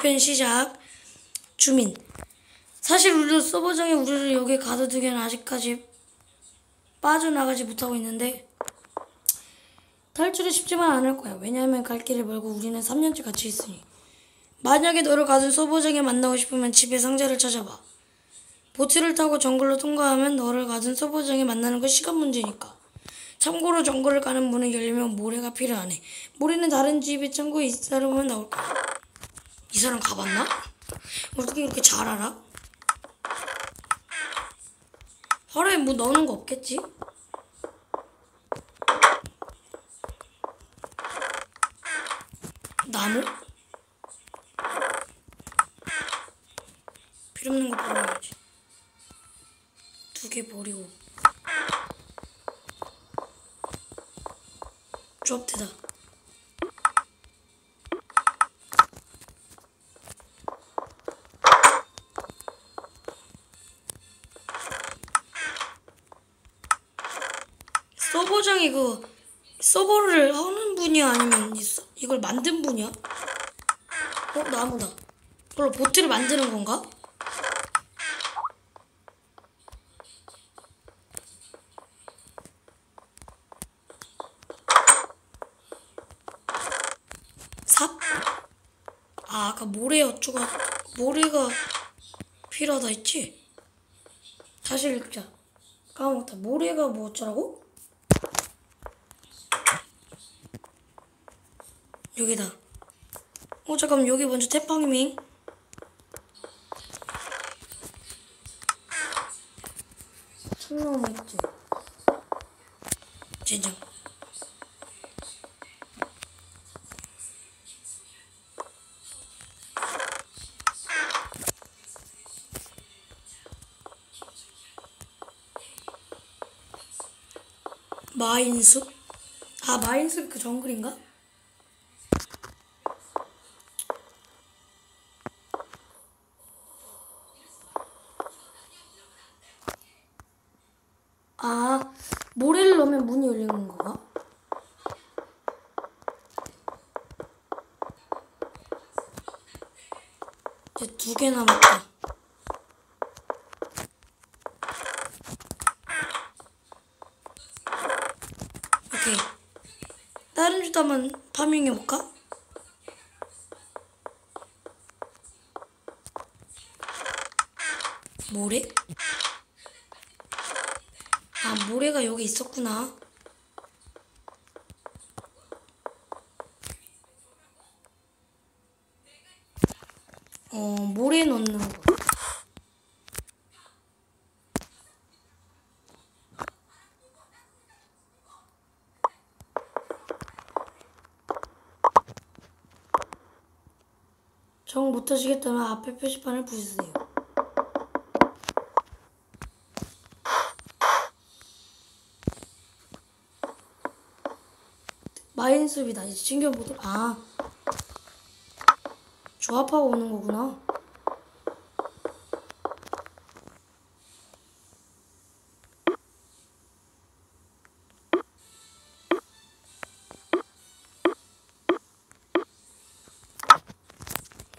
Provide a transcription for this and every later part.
2편 시작. 주민. 사실 우리도 서버장에 우리를 여기 가둬두기엔 아직까지 빠져나가지 못하고 있는데 탈출이 쉽지만 않을 거야. 왜냐하면 갈 길을 멀고 우리는 3년째 같이 있으니. 만약에 너를 가둔 서버장에 만나고 싶으면 집에 상자를 찾아봐. 보트를 타고 정글로 통과하면 너를 가둔 서버장에 만나는 건 시간 문제니까. 참고로 정글을 가는 문을 열려면 모래가 필요하네. 모래는 다른 집에 창고에 있으면 나올 거야. 이 사람 가봤나? 어떻게 이렇게 잘 알아? 하루에 뭐 넣는 거 없겠지? 나무? 필요 없는 거 버려야지. 두 개 버리고. 드롭되다. 서버장이 그 서버를 하는 분이야 아니면 이걸 만든 분이야? 어 나무다. 그걸로 보트를 만드는 건가? 삽? 아 아까 모래 어쩌가 모래가 필요하다 했지? 다시 읽자. 까먹었다. 모래가 뭐 어쩌라고? 여기다. 어 잠깐 여기 먼저 태팡이밍. 참나무 있지. 젠장. 마인숲? 아 마인숲 그 정글인가? 아, 모래를 넣으면 문이 열리는 건가? 이제 두 개 남았다. 오케이. 다른 주도 한번 파밍해볼까? 모래? 아, 모래가 여기 있었구나. 어, 모래 넣는 거. 정 못하시겠다면 앞에 표시판을 부수세요. 마인숲이다. 이제 챙겨보도록. 아. 조합하고 오는 거구나.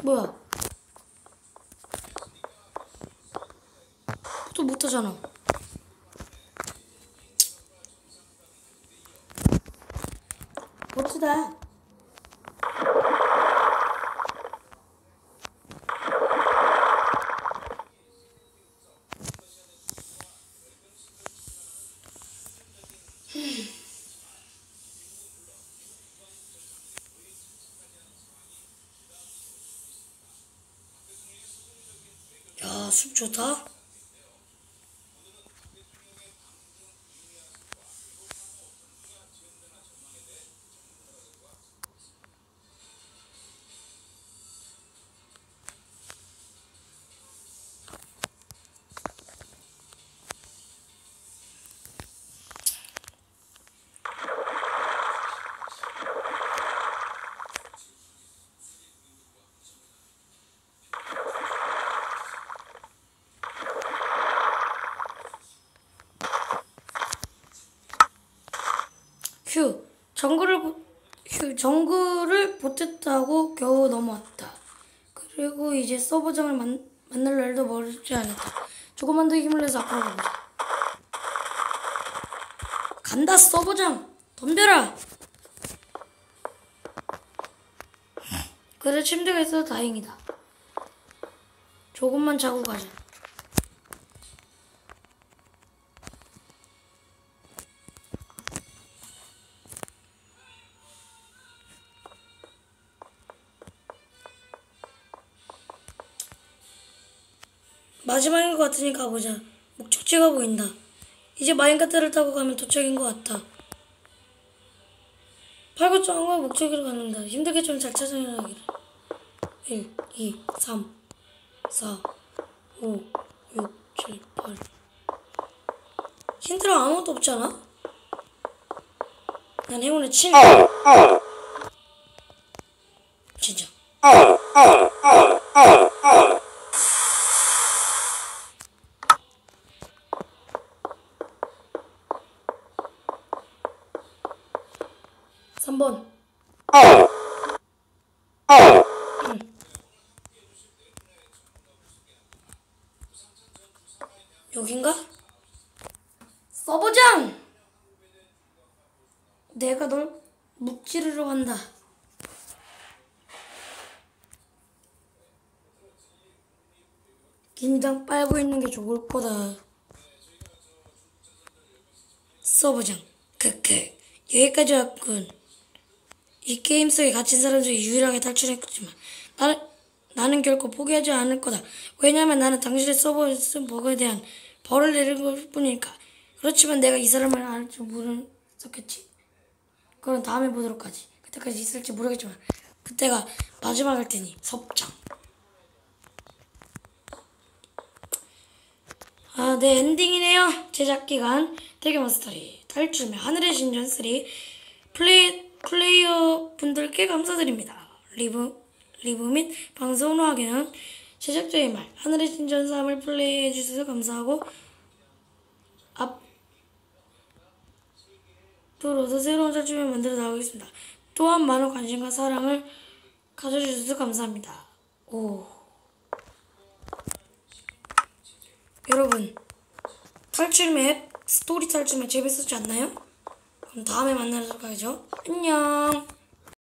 뭐야? 또 못하잖아. 멋지다. 야, 숲 좋다. 정글을 보- 휴, 정글을 보트 타고 겨우 넘어왔다. 그리고 이제 서버장을 만, 만날 날도 멀지 않았다. 조금만 더 힘을 내서 앞으로 가보자. 간다 서버장 덤벼라. 그래 침대가 있어서 다행이다. 조금만 자고 가자. 마지막인 것 같으니 가보자. 목적지가 보인다. 이제 마인카트를 타고 가면 도착인 것 같다. 팔굽장과 목적지로 가는다. 힘들게 좀 잘 찾아내기를. 1, 2, 3, 4, 5, 6, 7, 8. 힌트가 아무것도 없잖아? 난 행운의 침. 진짜. 삼번 여긴가? 서버장! 내가 널 묵지르러 간다. 긴장 빨고 있는 게 좋을 거다. 서버장, 크크. 여기까지 왔군. 이 게임 속에 갇힌 사람 중에 유일하게 탈출했지만 나는 나는 결코 포기하지 않을 거다. 왜냐하면 나는 당신의 버그에 대한 벌을 내린 것 뿐이니까. 그렇지만 내가 이 사람을 알 줄 모르겠지. 그건 다음에 보도록 하지. 그때까지 있을지 모르겠지만 그때가 마지막일 테니 섭장. 아, 네 엔딩이네요. 제작 기간 대규모 스토리 탈출매 하늘의 신전 3 플레이 플레이어 분들께 감사드립니다. 리브 리브 및 방송 후 하기는 제작자의 말 하늘의 신전 3을 플레이해 주셔서 감사하고 앞으로도 새로운 탈출매 만들어 나가겠습니다. 또한 많은 관심과 사랑을 가져주셔서 감사합니다. 오. 여러분, 탈출 맵, 스토리 탈출 맵 재밌었지 않나요? 그럼 다음에 만나도록 하죠. 안녕.